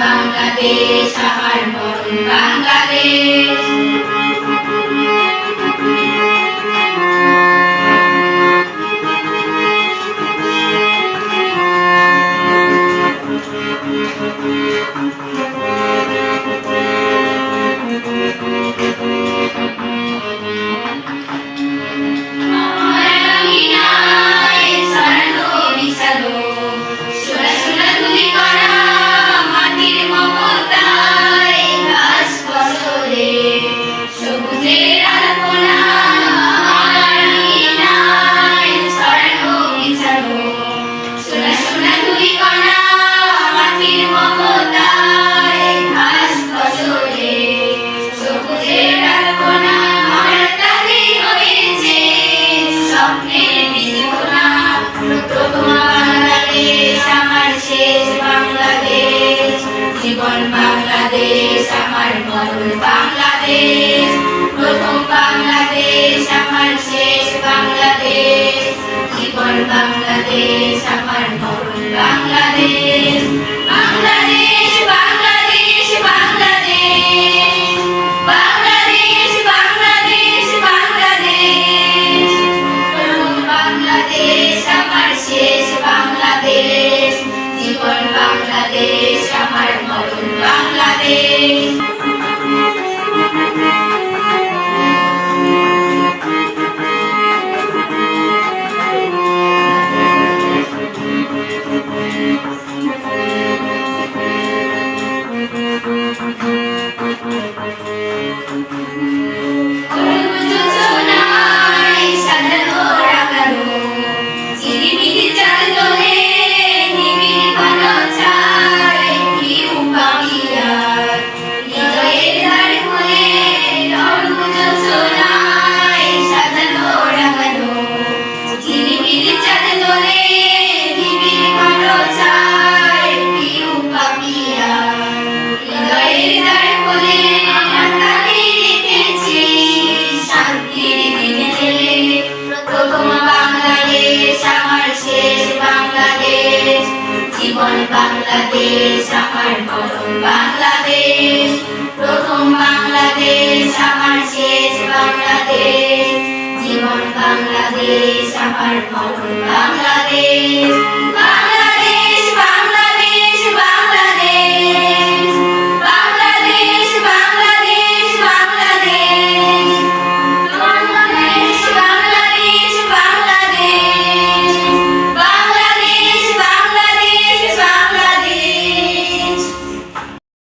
বাংলাদেশ আমার মরণ বাংলাদেশ আমার জীবন বাংলাদেশ, আমার মরুল বাংলাদেশ। প্রথম বাংলাদেশ, আমার শেষ বাংলাদেশ। জীবন বাংলাদেশ, আমার বাংলাদেশ বাংলাদেশ। জীবন বাংলাদেশ, আমার প্রথম বাংলাদেশ। প্রথম বাংলাদেশ, আমার শেষ বাংলাদেশ। জীবন বাংলাদেশ, আমার বাংলাদেশ বাংলাদেশ।